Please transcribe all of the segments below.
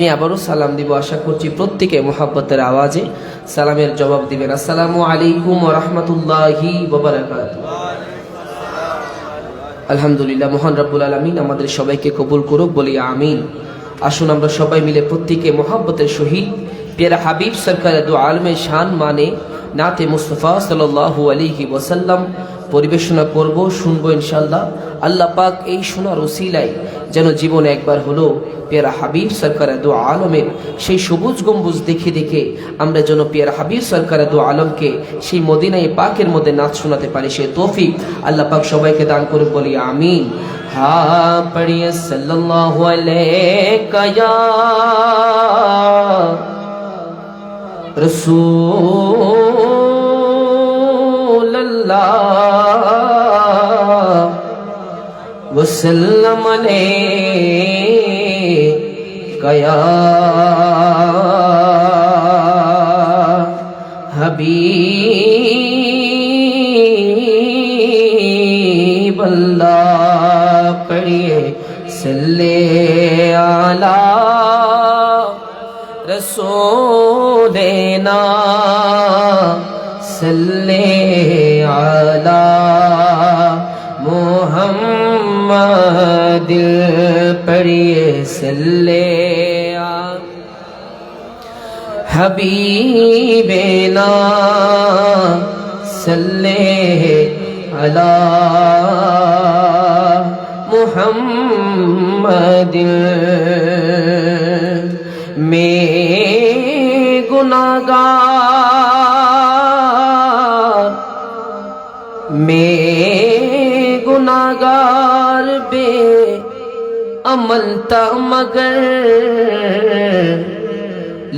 আমি আবারও সালাম দিব, আশা করছি প্রত্যেকে মোহাব্বতের আওয়াজে সালামের জবাব দিবেন। আসসালামু আলাইকুম রহমতুল্লাহি আলহামদুলিল্লাহ, মোহন রাব্বুল আলমিন আমাদের সবাইকে কবুল করুক, বলি আমিন। আসুন আমরা সবাই মিলে প্রত্যেকে মোহাব্বতের সহিত পেয়ারা হাবিব সরকার দু আলমে শান মানে নাতে মুস্তফা সাল্লাল্লাহু আলাইহি ওয়াসাল্লাম পরিবেশনা করব, শুনব ইনশাল্লাহ আল্লাহ পাক এই শোনার ওসিলায় যেন জীবনে একবার হলো পেয়ারা হাবিব সরকার দু আলমের সেই সবুজ গম্বুজ দেখে দেখে আমরা যেন পেয়ারা হাবিব সরকার দু আলমকে সেই মদিনায় পাকের মধ্যে নাচ শোনাতে পারি, সে তৌফিক আল্লাহ পাক সবাইকে দান করে বলি আমিন। হা وسلم نے کیا حبیب اللہ پڑھیے سلے آلہ رسول دینا سلے আলা মোহাম্মদ পড়িয়ে সল্লে হবিবেনা সল্লে আলা মোহাম্মদ। মে গুনাগা میں گناگار بے عمل تا مگر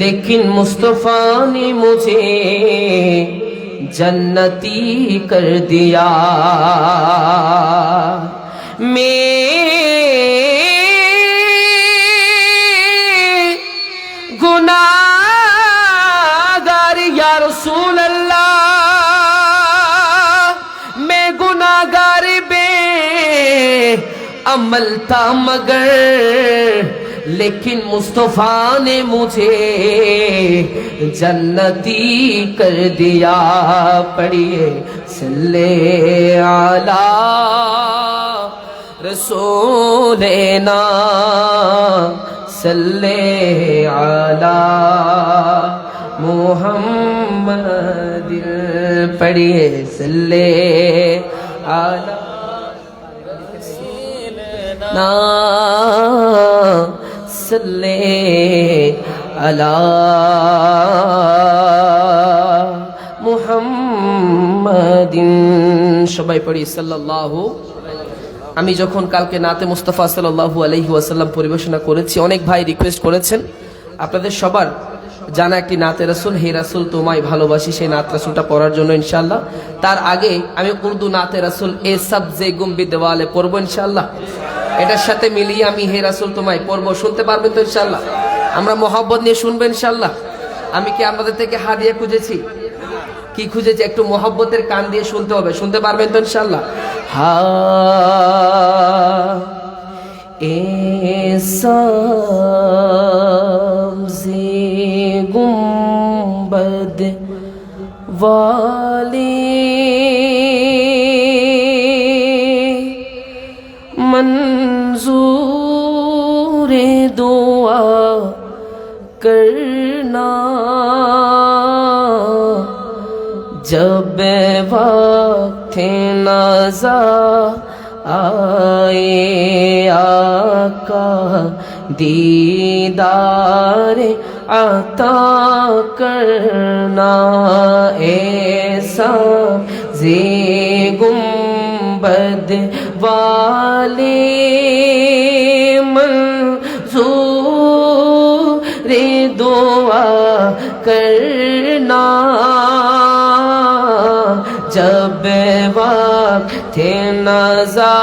لیکن مصطفیٰ نے مجھے جنتی کر دیا۔ میں گناہ گار یا رسول اللہ अमल था मगर लेकिन मुस्तफा ने मुझे जन्नती कर दिया पढ़िए सल्ले आला रसूलेना सल्ले आला मोहम्मद पढ़िए सल्ले आला না আলা মুহাম্মাদিন। সবাই পড়ি, সাল্লাল্লাহু। আমি যখন কালকে নাতে মুস্তাফা সাল্লাল্লাহু আলাইহি ওয়াসাল্লাম পরিবেশনা করেছি, অনেক ভাই রিকোয়েস্ট করেছেন। আপনাদের সবার জানা একটি নাতে রাসুল, হে রাসুল, তোমায় ভালোবাসি সেই নাত রাসুলটা পড়ার জন্য ইনশাল্লাহ তার আগে আমি উর্দু নাতে রাসুল, এ সাবজে গুম্বি দেওয়ালে পড়ব ইনশাল্লাহ এটার সাথে মিলিয়ে আমি হে রাসুল তোমায় পড়ব। শুনতে পারবেন তো ইনশাল্লাহ আমরা মোহাব্বত নিয়ে শুনবেন ইনশাল্লাহ আমি কি আপনাদের থেকে হাদিয়া খুঁজেছি? কি খুঁজেছি? একটু মোহব্বতের কান দিয়ে শুনতে হবে। শুনতে পারবেন তো ইনশাল্লাহ হা এ वाले کرنا۔ جب وقت نازا آئے آقا دیدار عطا کرنا۔ ایسا زی گنبد والی वक्त नजा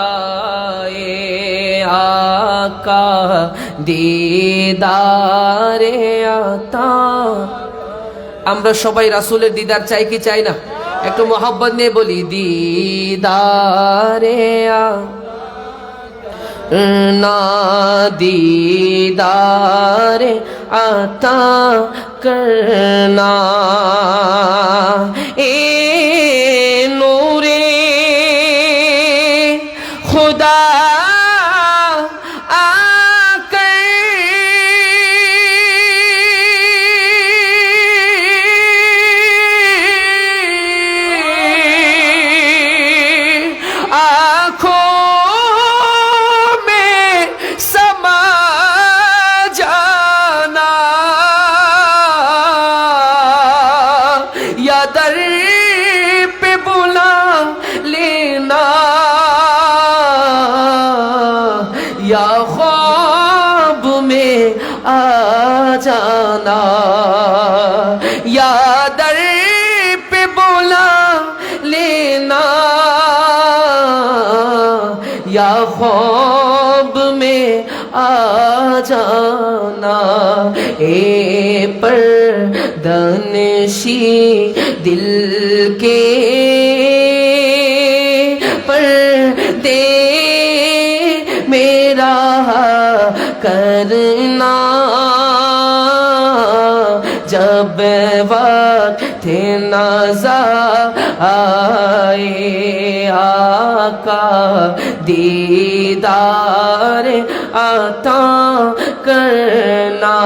आए आका দিদারে আতা আমরা সবাই রাসূলের দিদার চাই কি চাই না একটু মোহাব্বত নিয়ে বলি দিদারে আ ना दीदार आता خواب میں آ جانا، اے پر دنشی دل کے پر دے میرا کرنا۔ جب وقت نظر آئے، آقا دیدار عطا کرنا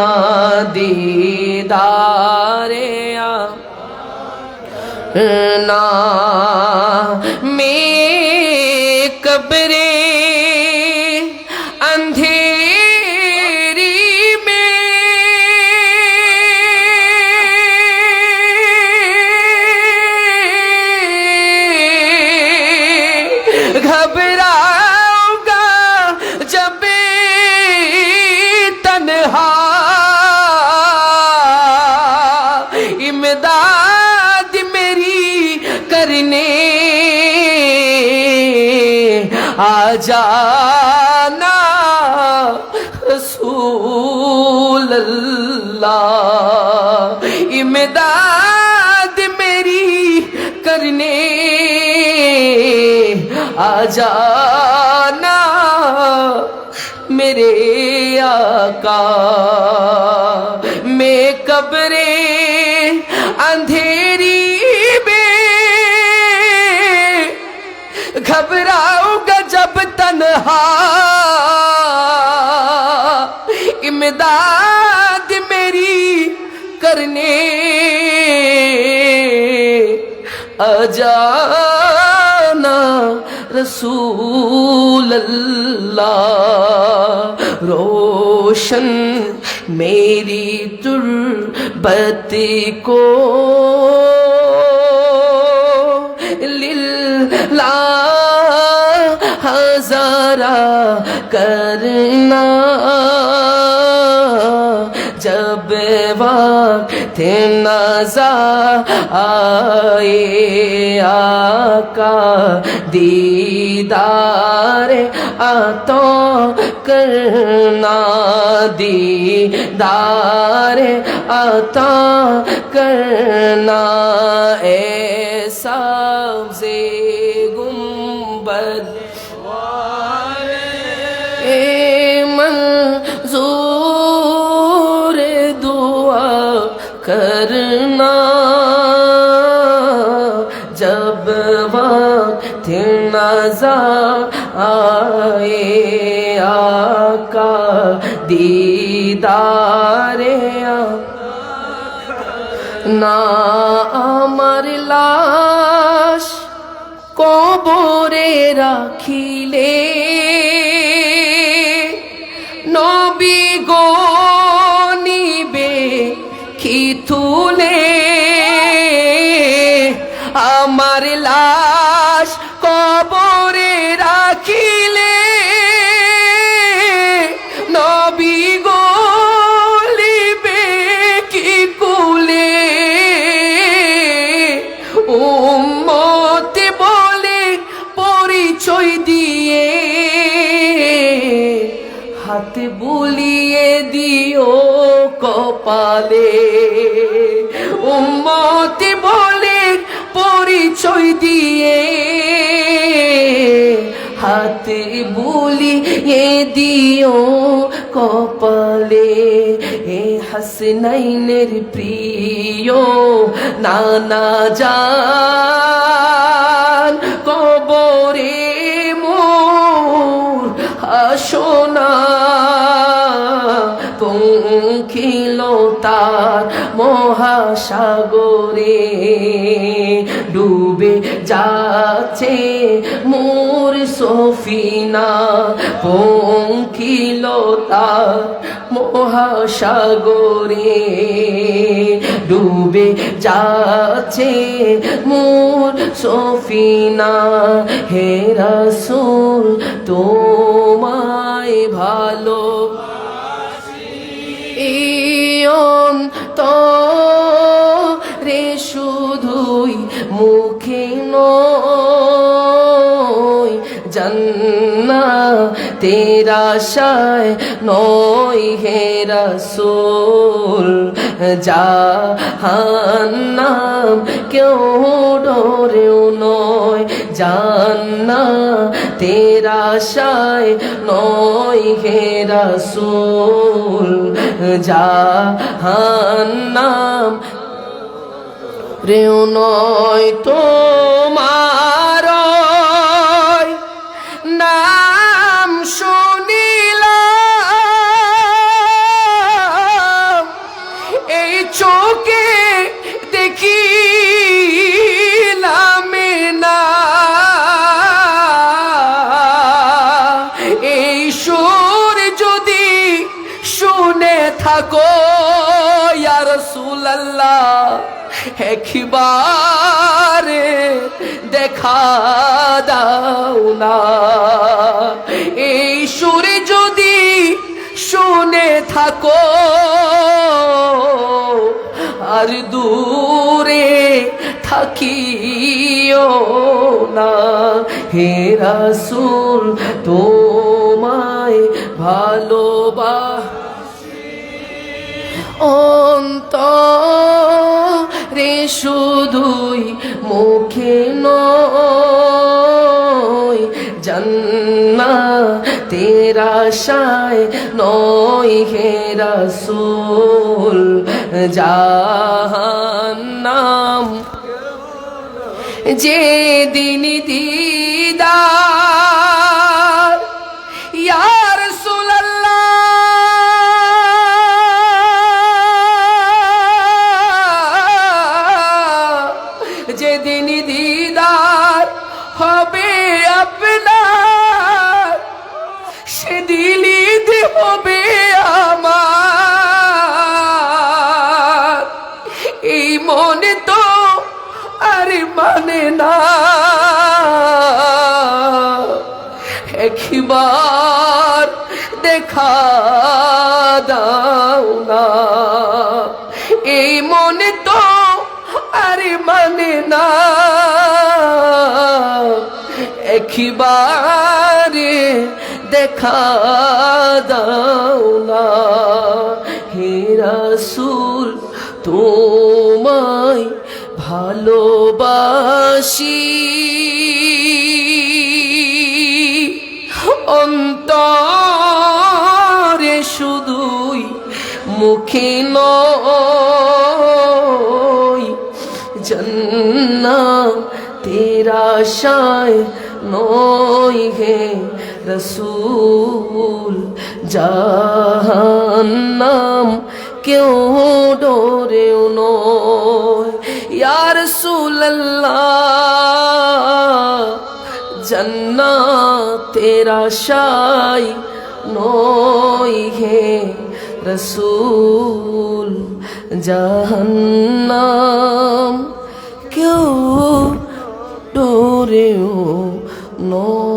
دیدار کرنا میں قبر جانا رسول اللہ۔ امداد میری کرنے آ جانا میرے آقا۔ میں قبریں اندھیر یاد میری کرنے اجانا رسول اللہ روشن میری تربت کو للہ ہزارہ کرنا۔ رحمت نازا آئے آقا دیدار آتوں کرنا دیدار آتا کرنا اے سبزے۔ करना जब वक्त नजा आए आका दीदारे आ না আমার লাশ কবরে রাখিলে কি তুলে আমার লাশ কবরে বুলিয়ে দিও কপালে। উম্মতে বলে পরিচয় দিয়ে, হাতে মুখে বুলি এ দিও কপালে। এ হাসনাইনের প্রিয় নানা যান কবরে মোর আসোনা পঙ্খিল তার মহাসাগরে। ডুবে যাচ্ছে মোর সফিনা পঙ্খিল তার মহাসাগরে। ডুবে যাচ্ছে মোর সফিনা, হে রাসূল, তোমায় ভালো তো রে শুধুই মুখে নয় জন্না তেরা শায় নয় হে রসুল জাহান্নাম কেউ ডরেও জান্না তেরা শায় নয় হে রাসূল জাহান্নাম। রেও নয় তোমার একবারে দেখা দাও না। এই সুরে যদি শুনে থাকো, আর দূরে থাকিও না। হে রাসূল, তোমায় ভালোবা অন্তরে শুধুই মুখে নয় জন্না তেরা শায় নয় হে রসুল জাহান্নাম। যে দিন দিদার মানে না একবার দেখা দাও না। এই মনে তো আর মানে না। একবারে দেখা দাও না। হে রাসূল তোমায় ভালোবাসি। অন্তরে শুধুই মুখে নয় জন্না তেরা শায় নয় হে রসুল, জাহান্নাম কেউ ডোরেও নয়। ইয়া রসুল্লাহ জন্না তেরা শাই নই হে রসুল জাহান্নাম কেউ ডোরেও নয়।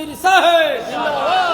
कबीर साहेब